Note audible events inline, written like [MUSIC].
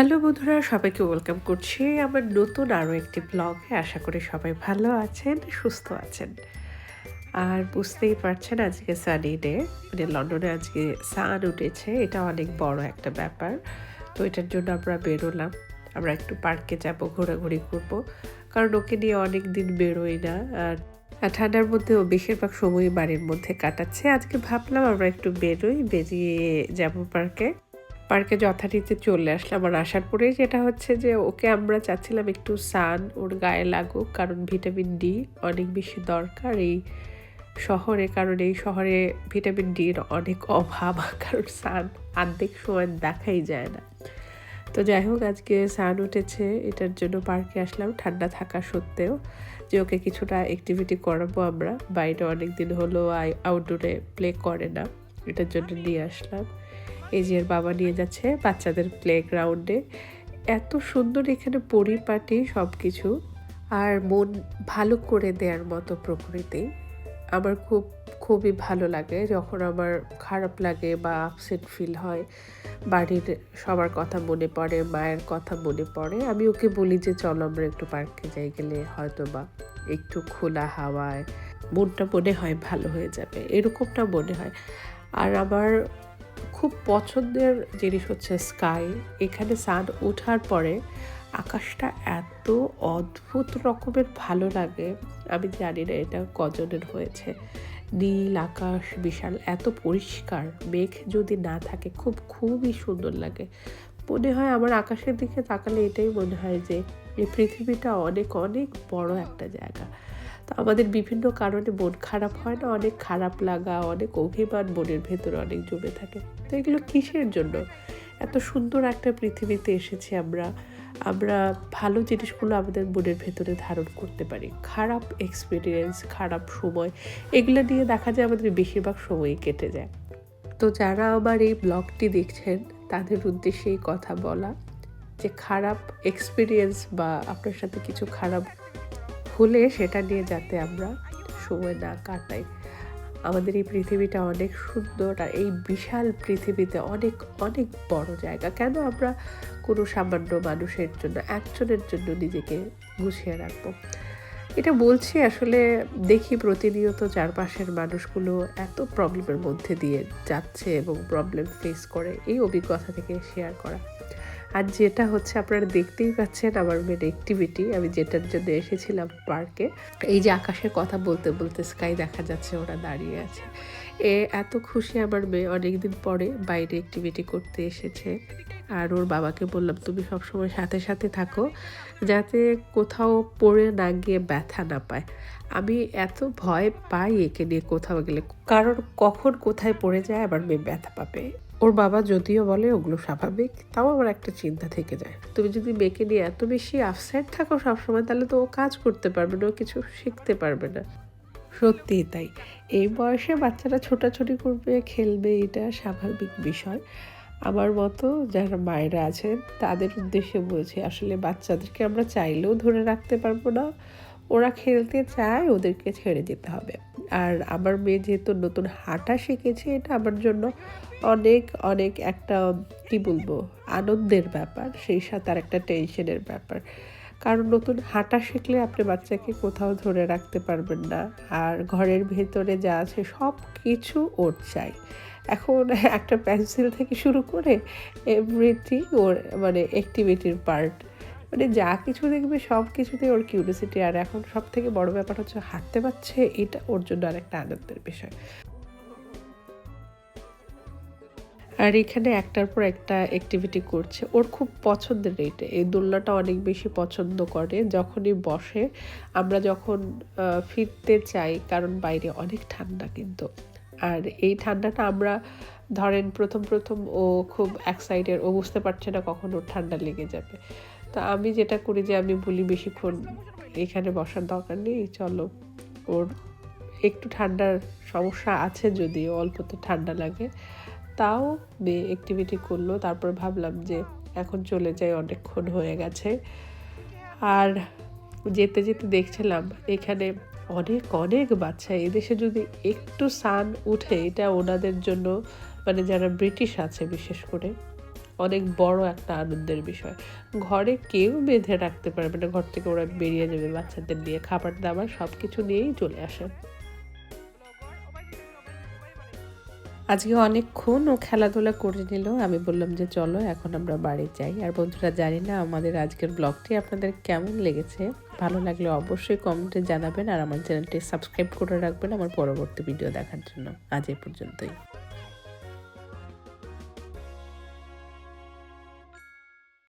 Hello বন্ধুরা, সবাইকে welcome করছি আমার নতুন আরও একটি ব্লগে আশা করি সবাই ভালো আছেন, সুস্থ আছেন। আর বুঝতেই পারছেন আজকে সানি ডে মানে লন্ডনে আজকে সান উঠেছে, এটা অনেক বড় একটা ব্যাপার। তো এটার জন্য আমরা বেরোলাম। আমরা একটু পার্কে যাব, ঘোরাঘুরি করব, কারণ ওকে নিয়ে অনেক দিন বেরোই না। আর ঠান্ডার মধ্যে ও বেশিরভাগ সময় বাড়ির মধ্যে কাটাচ্ছে। আজকে ভাবলাম আমরা একটু বেরোই, বেরিয়ে যাব পার্কে পার্কে যথারীতি চলে আসলাম। আর আসার পরে যেটা হচ্ছে যে, ওকে আমরা চাচ্ছিলাম একটু সান, ওর গায়ে লাগুক, কারণ ভিটামিন ডি অনেক বেশি দরকার। এই শহরে, কারণ এই শহরে ভিটামিন ডির অনেক অভাব, [LAUGHS] কারণ সান অর্ধেক সময় দেখাই যায় না। তো যাই হোক, আজকে সান উঠেছে, এটার জন্য পার্কে আসলাম, ঠান্ডা থাকা সত্ত্বেও যে, ওকে কিছুটা অ্যাক্টিভিটি করাবো আমরা। বাইরে অনেক দিন হলো আউটডোরে প্লে করে না, এটার জন্য নিয়ে আসলাম। এই যে বাবা নিয়ে যাচ্ছে বাচ্চাদের প্লে গ্রাউন্ডে এত সুন্দর এখানে পরিপাটি সব কিছু আর মন ভালো করে দেওয়ার মতো প্রকৃতি। আমার খুব, খুবই ভালো লাগে। যখন আমার খারাপ লাগে বা আপসেট ফিল হয়, বাড়ির সবার কথা মনে পড়ে, মায়ের কথা মনে পড়ে, আমি ওকে বলি যে, চলো আমরা একটু পার্কে যাই গেলে হয়তো বা একটু খোলা হাওয়ায় মনটা মনে হয় ভালো হয়ে যাবে। এরকমটা মনে হয়। আর আমার খুব পছন্দের জিনিস হচ্ছে স্কাই। এখানে সান ওঠার পরে আকাশটা এত অদ্ভুত রকমের ভালো লাগে, আমি জানি না এটা কজনের হয়েছে। নীল আকাশ বিশাল, এত পরিষ্কার, মেঘ যদি না থাকে খুব, খুবই সুন্দর লাগে। মনে হয় আমার আকাশের দিকে তাকালে এটাই মনে হয় যে এই পৃথিবীটা অনেক অনেক বড় একটা জায়গা। তো আমাদের বিভিন্ন কারণে মন খারাপ হয় না, অনেক খারাপ লাগা, অনেক অভিমান মনের ভেতরে অনেক জমে থাকে। তো এগুলো কিসের জন্য? এত সুন্দর একটা পৃথিবীতে এসেছি আমরা আমরা ভালো জিনিসগুলো আমাদের মনের ভেতরে ধারণ করতে পারি। খারাপ এক্সপিরিয়েন্স খারাপ সময়, এগুলো নিয়ে দেখা যায় আমাদের বেশিরভাগ সময়ই কেটে যায়। তো যারা আবার এই ব্লগটি দেখছেন, তাদের উদ্দেশ্যে এই কথা বলা যে খারাপ এক্সপিরিয়েন্স বা আপনার সাথে কিছু খারাপ হলে সেটা নিয়ে যাতে আমরা সময় না কাটাই। আমাদের এই পৃথিবীটা অনেক সুন্দর আর এই বিশাল পৃথিবীতে অনেক অনেক বড় জায়গা। কেন আমরা কোনো সামান্য মানুষের জন্য, একজনের জন্য নিজেকে গুছিয়ে রাখব? এটা বলছি আসলে দেখি প্রতিনিয়ত চারপাশের মানুষগুলো এত প্রবলেমের মধ্যে দিয়ে যাচ্ছে এবং প্রবলেম ফেস করে এই অভিজ্ঞতা থেকে শেয়ার করা। আর যেটা হচ্ছে আপনারা দেখতেই পাচ্ছেন আমার মেন অ্যাক্টিভিটি আমি যেটার জন্য এসেছিলাম পার্কে এই যে আকাশের কথা বলতে বলতে স্কাই দেখা যাচ্ছে, ওরা দাঁড়িয়ে আছে। এ এত খুশি আমার মেয়ে অনেকদিন পরে বাইরে অ্যাক্টিভিটি করতে এসেছে। আর ওর বাবাকে বললাম, তুমি সবসময় সাথে সাথে থাকো, যাতে কোথাও পড়ে না গিয়ে ব্যথা না পায়। আমি এত ভয় পাই একে নিয়ে কোথাও গেলে। কারণ কখন কোথায় পড়ে যায় আবার মেয়ে ব্যথা পাবে। ওর বাবা যদিও বলে ওগুলো স্বাভাবিক, তাও আমার একটা চিন্তা থেকে যায়। তুমি যদি মেয়েকে নিয়ে এত বেশি আপসেট থাকো সবসময়, তাহলে তো ও কাজ করতে পারবে না, ও কিছু শিখতে পারবে না। সত্যিই তাই। এই বয়সে বাচ্চারা ছোটাছুটি করবে, খেলবে, এটা স্বাভাবিক বিষয়। আমার মতো যারা মায়েরা আছেন, তাদের উদ্দেশ্যে বলছি, আসলে বাচ্চাদেরকে আমরা চাইলেও ধরে রাখতে পারব না। ওরা খেলতে চায়, ওদেরকে ছেড়ে দিতে হবে। আর আমার মেয়ে যেহেতু নতুন হাঁটা শিখেছে, এটা আমার জন্য অনেক অনেক একটা, কি বলব, আনন্দের ব্যাপার, সেই সাথে আর একটা টেনশনের ব্যাপার। কারণ নতুন হাঁটা শিখলে আপনি বাচ্চাকে কোথাও ধরে রাখতে পারবেন না। আর ঘরের ভেতরে যা আছে সব কিছু ওর চাই। এখন একটা পেন্সিল থেকে শুরু করে এভরিথিং ওর মানে অ্যাক্টিভিটির পার্ট মানে যা কিছু দেখবে সব কিছুতে ওর কিউরিয়াসিটি আর এখন সব থেকে বড় ব্যাপার হচ্ছে হাঁটতে পারছে, এটা ওর জন্য আর একটা আনন্দের বিষয়। আর এখানে একটার পর একটা অ্যাক্টিভিটি করছে। ওর খুব পছন্দের এইটা এই দোলনাটা অনেক বেশি পছন্দ করে। যখনই বসে, আমরা যখন ফিরতে চাই, কারণ বাইরে অনেক ঠান্ডা কিন্তু। আর এই ঠান্ডাটা আমরা, ধরেন প্রথম প্রথম ও খুব এক্সাইটেড ও বুঝতে পারছে না কখন ওর ঠান্ডা লেগে যাবে। তো আমি যেটা করি যে, আমি বলি, বেশিক্ষণ এখানে বসার দরকার নেই, চলো। ওর একটু ঠান্ডার সমস্যা আছে যদি, অল্পতে ঠান্ডা লাগে। তাও অ্যাক্টিভিটি করল, তারপর ভাবলাম যে এখন চলে যাই, অনেকক্ষণ হয়ে গেছে। আর যেতে যেতে দেখছিলাম, এখানে অনেক অনেক বাচ্চা। এদেশে যদি একটু সান উঠে, এটা ওনাদের জন্য মানে যারা ব্রিটিশ আছে বিশেষ করে, অনেক বড় একটা আনন্দের বিষয়। ঘরে কেউ বেঁধে রাখতে পারবে না, ঘর থেকে ওরা বেরিয়ে যাবে বাচ্চাদের নিয়ে। খাবার দাবার সব কিছু নিয়েই চলে আসে। আজকে অনেকক্ষণ ও খেলাধুলা করে নিল। আমি বললাম যে, চলো, এখন আমরা বাড়ি যাই। আর বন্ধুরা, জানি না আমাদের আজকের ব্লগটি আপনাদের কেমন লেগেছে। ভালো লাগলে অবশ্যই কমেন্টে জানাবেন আর আমার চ্যানেলটি সাবস্ক্রাইব করে রাখবেন আমার পরবর্তী ভিডিও দেখার জন্য। আজ এই পর্যন্তই।